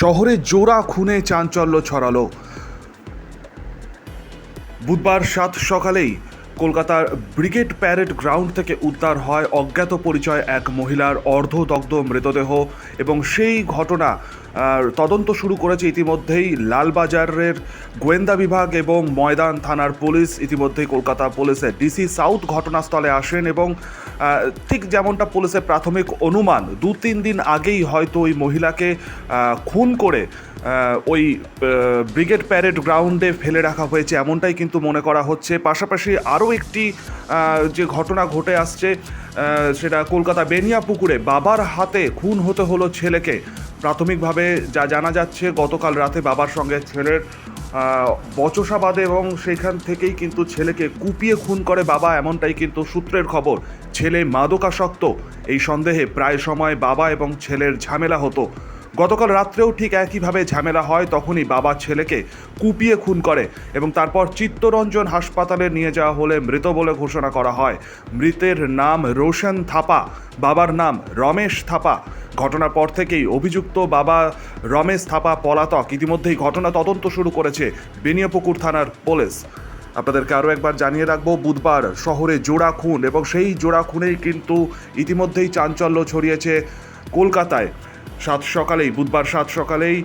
শহরে জোড়া খুনে চাঞ্চল্য ছড়ালো। বুধবার সাত সকালেই কলকাতার ব্রিগেড প্যারেড গ্রাউন্ড থেকে উদ্ধার হয় অজ্ঞাত পরিচয় এক মহিলার অর্ধদগ্ধ মৃতদেহ এবং সেই ঘটনা তদন্ত শুরু করেছে ইতিমধ্যেই লালবাজারের গোয়েন্দা বিভাগ এবং ময়দান থানার পুলিশ। ইতিমধ্যেই কলকাতা পুলিশের ডিসি সাউথ ঘটনাস্থলে আসেন এবং ঠিক যেমনটা পুলিশের প্রাথমিক অনুমান দু তিন দিন আগেই হয়তো ওই মহিলাকে খুন করে ওই ব্রিগেড প্যারেড গ্রাউন্ডে ফেলে রাখা হয়েছে এমনটাই কিন্তু মনে করা হচ্ছে। পাশাপাশি আরও একটি যে ঘটনা ঘটে আসছে সেটা কলকাতা বেনিয়া পুকুরে বাবার হাতে খুন হতে হলো ছেলেকে। প্রাথমিকভাবে যা জানা যাচ্ছে গতকাল রাতে বাবার সঙ্গে ছেলের আহ, বচসা বাঁধে এবং সেখান থেকেই কিন্তু ছেলেকে কুপিয়ে খুন করে বাবা এমনটাই কিন্তু সূত্রের খবর। ছেলে মাদকাসক্ত। এই সন্দেহে প্রায় সময় বাবা এবং ছেলের ঝামেলা হতো। গতকাল রাত্রেও ঠিক একইভাবে ঝামেলা হয়, তখনই বাবা ছেলেকে কুপিয়ে খুন করে এবং তারপর চিত্তরঞ্জন হাসপাতালে নিয়ে যাওয়া হলে মৃত বলে ঘোষণা করা হয়। মৃতের নাম রোশন থাপা, বাবার নাম রমেশ থাপা। ঘটনার পর থেকেই অভিযুক্ত বাবা রমেশ থাপা পলাতক। ইতিমধ্যেই ঘটনা তদন্ত শুরু করেছে বেনিয়াপুকুর থানার পুলিশ। আপনাদেরকে আরও একবার জানিয়ে রাখব, বুধবার শহরে জোড়া খুন এবং সেই জোড়া খুনেই কিন্তু ইতিমধ্যেই চাঞ্চল্য ছড়িয়েছে কলকাতায়। সাত সকালেই বুধবার সাত সকালেই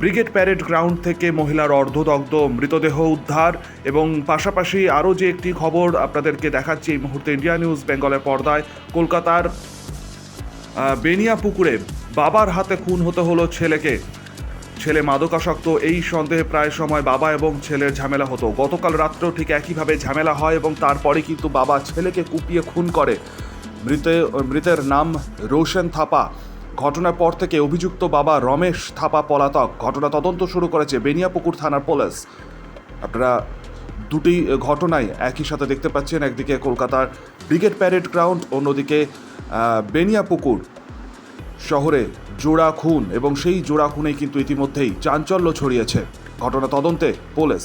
ব্রিগেড প্যারেড গ্রাউন্ড থেকে মহিলার অর্ধদগ্ধ মৃতদেহ উদ্ধার এবং পাশাপাশি আরও যে একটি খবর আপনাদেরকে দেখাচ্ছি এই মুহূর্তে ইন্ডিয়া নিউজ বেঙ্গলের পর্দায় কলকাতার আহ, বেনিয়াপুকুরে বাবার হাতে খুন হতে হলো ছেলেকে। ছেলে মাদকাসক্ত এই সন্দেহে প্রায় সময় বাবা এবং ছেলের ঝামেলা হতো। গতকাল রাত্রেও ঠিক একইভাবে ঝামেলা হয় এবং তারপরে কিন্তু বাবা ছেলেকে কুপিয়ে খুন করে। মৃতে মৃতের নাম রোশন থাপা। ঘটনার পর থেকে অভিযুক্ত বাবা রমেশ থাপা পলাতক। ঘটনা তদন্ত শুরু করেছে বেনিয়াপুকুর থানার পুলিশ। আপনারা দুটি ঘটনাই একই সাথে দেখতে পাচ্ছেন। একদিকে কলকাতার ব্রিগেড প্যারেড গ্রাউন্ড, অন্যদিকে বেনিয়াপুকুর শহরে জোড়া খুন এবং সেই জোড়া খুনেই কিন্তু ইতিমধ্যেই চাঞ্চল্য ছড়িয়েছে। ঘটনা তদন্তে পুলিশ।